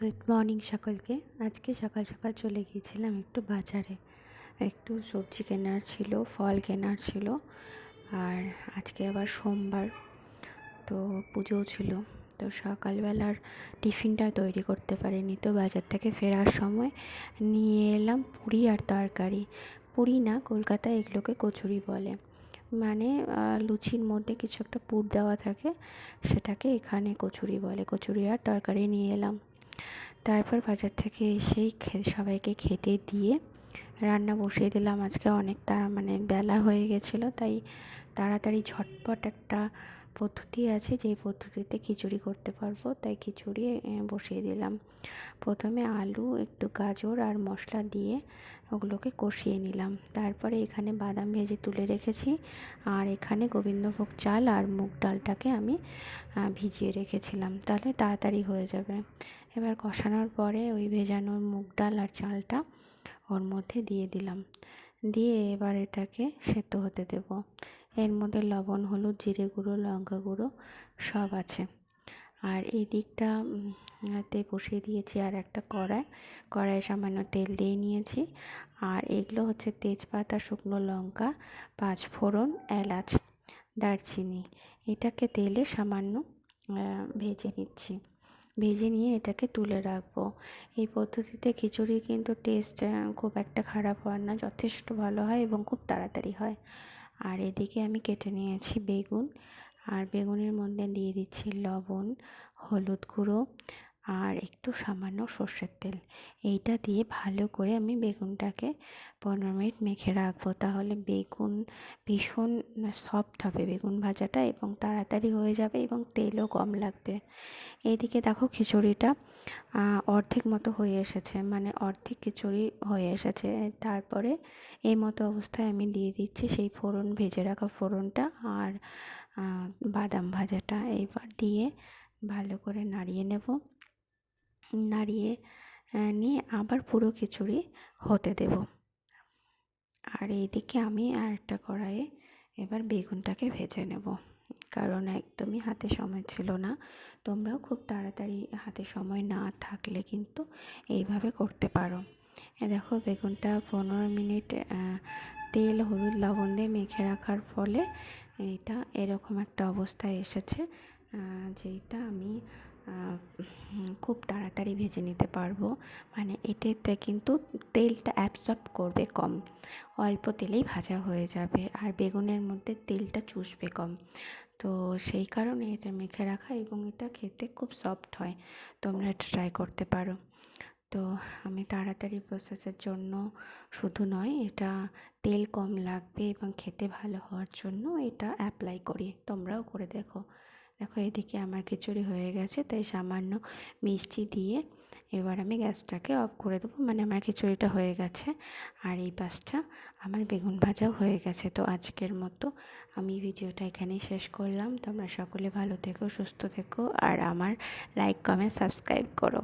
Good morning সকলকে। আজকে সকাল সকাল চলে গিয়েছিলাম একটু বাজারে। একটু সবজি কেনার ছিল, ফল কেনার ছিল। আর আজকে আবার সোমবার, তো পুজোও ছিল। তো সকালবেলার টিফিনটা তৈরি করতে পারিনি। তো বাজার থেকে ফেরার সময় নিয়ে এলাম পুরি আর তরকারি। পুরি না কলকাতায় এগুলোকে কচুরি বলে। মানে লুচির মধ্যে কিছু একটা পুর দেওয়া থাকে, সেটাকে এখানে কচুরি বলে। কচুরি আর তরকারি নিয়ে এলাম। তারপর বাজার থেকে এসেই সবাইকে খেতে দিয়ে রান্না বসিয়ে দিলাম। আজকে অনেকটা মানে বেলা হয়ে গেছিল, তাই তাড়াতাড়ি ঝটপট একটা পদ্ধতি আছে, যেই পদ্ধতিতে খিচুড়ি করতে পারব। তাই খিচুড়ি বসিয়ে দিলাম। প্রথমে আলু, একটু গাজর আর মশলা দিয়ে ওগুলোকে কষিয়ে নিলাম। তারপরে এখানে বাদাম ভেজে তুলে রেখেছি। আর এখানে গোবিন্দভোগ চাল আর মুগ ডালটাকে আমি ভিজিয়ে রেখেছিলাম। তাহলে তাড়াতাড়ি হয়ে যাবে। এবার কষানোর পরে ওই ভেজানো মুগ ডাল আর চালটা ওর মধ্যে দিয়ে দিলাম। দিয়ে এবার এটাকে সেদ্ধ হতে দেব। এর মধ্যে লবণ, হলুদ, জিরে গুঁড়ো, লঙ্কা গুঁড়ো সব আছে। আর এই দিকটা তে বসিয়ে দিয়েছি আর একটা কড়াই। কড়াইয়ে সামান্য তেল দিয়ে নিয়েছি। আর এগুলো হচ্ছে তেজপাতা, শুকনো লঙ্কা, পাঁচ ফোড়ন, এলাচ, দারচিনি। এটাকে তেলে সামান্য ভেজে নিচ্ছি। ভেজে নিয়ে এটাকে তুলে রাখব। এই পদ্ধতিতে খিচুড়ির কিন্তু টেস্ট খুব একটা খারাপ হয় না, যথেষ্ট ভালো হয় এবং খুব তাড়াতাড়ি হয়। আর এদিকে আমি কেটে নিয়েছি বেগুন। আর বেগুনের মধ্যে দিয়ে দিচ্ছি লবণ, হলুদ গুঁড়ো আর একটু সামান্য সর্ষের তেল। এইটা দিয়ে ভালো করে আমি বেগুনটাকে পনেরো মিনিট মেখে রাখব। তাহলে বেগুন ভীষণ সফট হবে বেগুন ভাজাটা এবং তাড়াতাড়ি হয়ে যাবে এবং তেলও কম লাগবে। এইদিকে দেখো খিচুড়িটা অর্ধেক মতো হয়ে এসেছে মানে অর্ধেক খিচুড়ি হয়ে এসেছে। তারপরে এই মতো অবস্থায় আমি দিয়ে দিচ্ছি সেই ফোড়ন, ভেজে রাখা ফোড়নটা আর বাদাম ভাজাটা। এইবার দিয়ে ভালো করে নাড়িয়ে নেব। নাড়িয়ে নিয়ে আবার পুরো খিচুড়ি হতে দেব। আর এইদিকে আমি আর একটা কড়াইয়ে এবার বেগুনটাকে ভেজে নেব। কারণ একদমই হাতে সময় ছিল না। তোমরাও খুব তাড়াতাড়ি হাতে সময় না থাকলে কিন্তু এইভাবে করতে পারো। দেখো বেগুনটা পনেরো মিনিট তেল, হলুদ, লবণ দিয়ে মেখে রাখার ফলে এটা এরকম একটা অবস্থায় এসেছে যেইটা আমি খুব তাড়াতাড়ি ভেজে নিতে পারব। মানে এটাতে কিন্তু তেলটা অ্যাবসর্ব করবে কম। অল্প তেলেই ভাজা হয়ে যাবে আর বেগুনের মধ্যে তেলটা চুষবে কম। তো সেই কারণে এটা মেখে রাখা এবং এটা খেতে খুব সফট হয়। তোমরা ট্রাই করতে পারো। তো আমি তাড়াতাড়ি প্রসেসের জন্য শুধু নয়, এটা তেল কম লাগবে এবং খেতে ভালো হওয়ার জন্য এটা অ্যাপ্লাই করি। তোমরাও করে দেখো। দেখো এদিকে আমার খিচুড়ি হয়ে গেছে, তাই সামান্য মিষ্টি দিয়ে এবার আমি গ্যাসটাকে অফ করে দেবো। মানে আমার খিচুড়িটা হয়ে গেছে আর এই পাশটা আমার বেগুন ভাজাও হয়ে গেছে। তো আজকের মতো আমি ভিডিওটা এখানেই শেষ করলাম। তোমরা সকলে ভালো থেকো, সুস্থ থেকো আর আমার লাইক, কমেন্ট, সাবস্ক্রাইব করো।